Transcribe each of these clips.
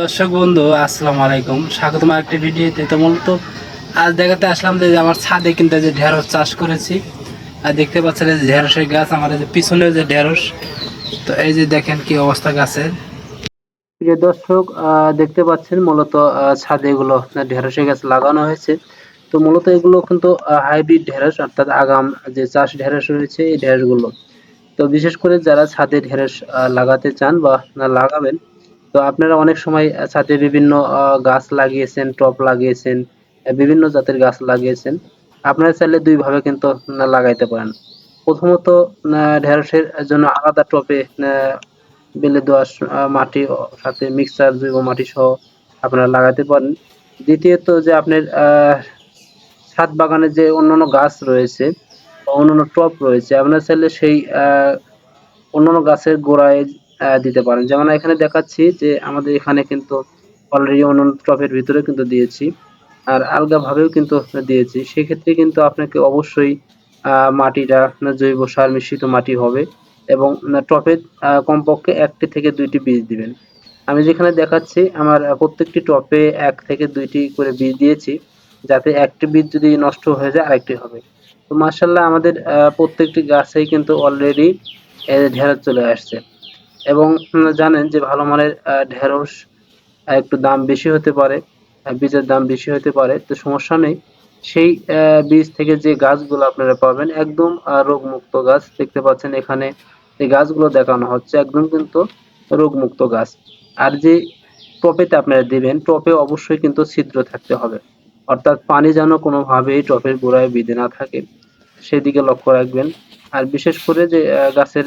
দর্শক বন্ধু, আসসালামু আলাইকুম। স্বাগতম একটি ভিডিওতে। তো মূলত আজ দেখাতে আসলাম যে আমার ছাদে কিন্তু যে ঢেঁড়স চাষ করেছি। আর দেখতে পাচ্ছেন যে ঢেঁড়সের গাছ আমার যে পিছনে যে ঢেঁড়স। তো এই যে দেখেন কি অবস্থা গাছের। প্রিয় দর্শক দেখতে পাচ্ছেন মূলত ছাদে এগুলো ঢেঁড়সের গাছ লাগানো হয়েছে। তো মূলত এগুলো কিন্তু হাইব্রিড ঢেঁড়স, অর্থাৎ আগাম যে চাষ ঢেঁড়স রয়েছে, এই ঢেঁড়সগুলো। তো বিশেষ করে যারা ছাদে ঢেঁড়স লাগাতে চান বা লাগাবেন তো আপনারা অনেক সময় ছাদে বিভিন্ন গাছ লাগিয়েছেন টব লাগিয়েছেন বিভিন্ন জাতের গাছ লাগিয়েছেন। আপনারা চাইলে দুই ভাবে কিন্তু লাগাইতে পারেন। প্রথমত ঢেঁড়সের জন্য আলাদা টবে বেলে আহ, মাটি সাথে মিক্সার জৈব মাটি সহ আপনারা লাগাতে পারেন। দ্বিতীয়ত যে আপনার ছাদ বাগানে যে অন্যান্য গাছ রয়েছে বা অন্যান্য টব রয়েছে আপনারা চাইলে সেই অন্যান্য গাছের গোড়ায় দিতে পারেন। যেমন এখানে দেখাচ্ছি যে আমাদের এখানে কিন্তু অলরেডি অন্যান্য টবের ভিতরে কিন্তু দিয়েছি। আর আলগা ভাবেও কিন্তু দিয়েছি। সেক্ষেত্রে কিন্তু আপনাকে অবশ্যই মাটিটা জৈব সার মিশ্রিত মাটি হবে এবং আহ, কমপক্ষে একটি থেকে দুইটি বীজ দিবেন। আমি যেখানে দেখাচ্ছি আমার প্রত্যেকটি টবে এক থেকে দুইটি করে বীজ দিয়েছি যাতে একটি বীজ যদি নষ্ট হয়ে যায় আরেকটি হবে। তো মার্শাল্লাহ আমাদের প্রত্যেকটি গাছেই কিন্তু অলরেডি ঢেঁড়স চলে আসছে। এবং জানেন যে ভালো মানের ঢেঁড়স একটু দাম বেশি হতে পারে বীজের দাম বেশি হতে পারে, তো সমস্যা নেই। সেই বীজ থেকে যে গাছগুলো আপনারা পাবেন, একদম রোগমুক্ত গাছ দেখতে পাচ্ছেন এখানে। এই গাছগুলো দেখানো হচ্ছে, একদম কিন্তু রোগমুক্ত গাছ। আর যে টপেতে আপনারা দিবেন, টপে অবশ্যই কিন্তু ছিদ্র থাকতে হবে। অর্থাৎ পানি যেন কোনোভাবেই টপের গোড়ায় বিঁধে না থাকে। সেদিকে লক্ষ্য রাখবেন। আর বিশেষ করে যে গাছের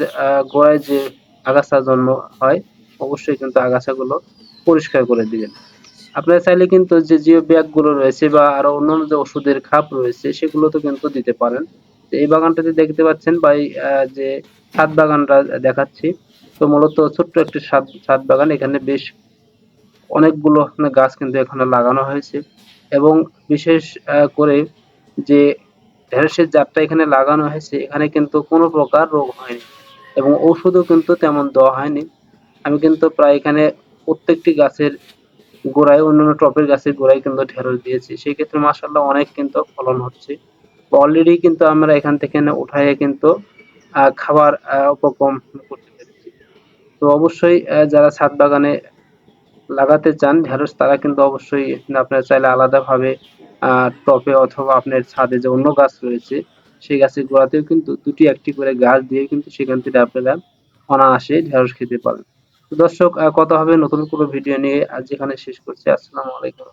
গোড়ায় যে আগাছা জন্ম হয়, অবশ্যই কিন্তু আগাছাগুলো পরিষ্কার করে দিবেন। আপনারা চাইলে কিন্তু যে জিও ব্যাগগুলো রয়েছে বা আরও অন্যান্য যে ওষুধের খাপ রয়েছে সেগুলো তো কিন্তু দিতে পারেন। এই বাগানটাতে দেখতে পাচ্ছেন বা যে ছাদ বাগানটা দেখাচ্ছি, তো মূলত ছোট্ট একটি ছাদ ছাদ বাগান। এখানে বেশ অনেকগুলো গাছ কিন্তু এখানে লাগানো হয়েছে এবং বিশেষ করে যে ঢেঁড়সের জাতটা এখানে লাগানো হয়েছে, এখানে কিন্তু কোনো প্রকার রোগ হয়নি। এবং ওষুধও কিন্তু তেমন দেওয়া হয়নি। আমি কিন্তু প্রায় এখানে প্রত্যেকটি গাছের গোড়ায়, অন্যান্য টপের গাছের গোড়ায় কিন্তু ঢেঁড়স দিয়েছি। সেই ক্ষেত্রে মাসাল্লাহ অনেক কিন্তু ফলন হচ্ছে। অলরেডি কিন্তু আমরা এখান থেকে উঠাইয়ে কিন্তু খাবার উপক্রম করতে পেরেছি। তো অবশ্যই যারা ছাদ বাগানে লাগাতে চান ঢেঁড়স, তারা কিন্তু অবশ্যই আপনারা চাইলে আলাদাভাবে টবে অথবা আপনার ছাদে যে অন্য গাছ রয়েছে সেই গাছের গোড়াতেও কিন্তু দুটি একটি করে গাছ দিয়ে কিন্তু সেখান থেকে আপনারা অনায়াসে ঢেঁড়স খেতে পারেন। দর্শক কথা হবে নতুন কোনো ভিডিও নিয়ে। আজ এখানে শেষ করছি। আসসালামু আলাইকুম।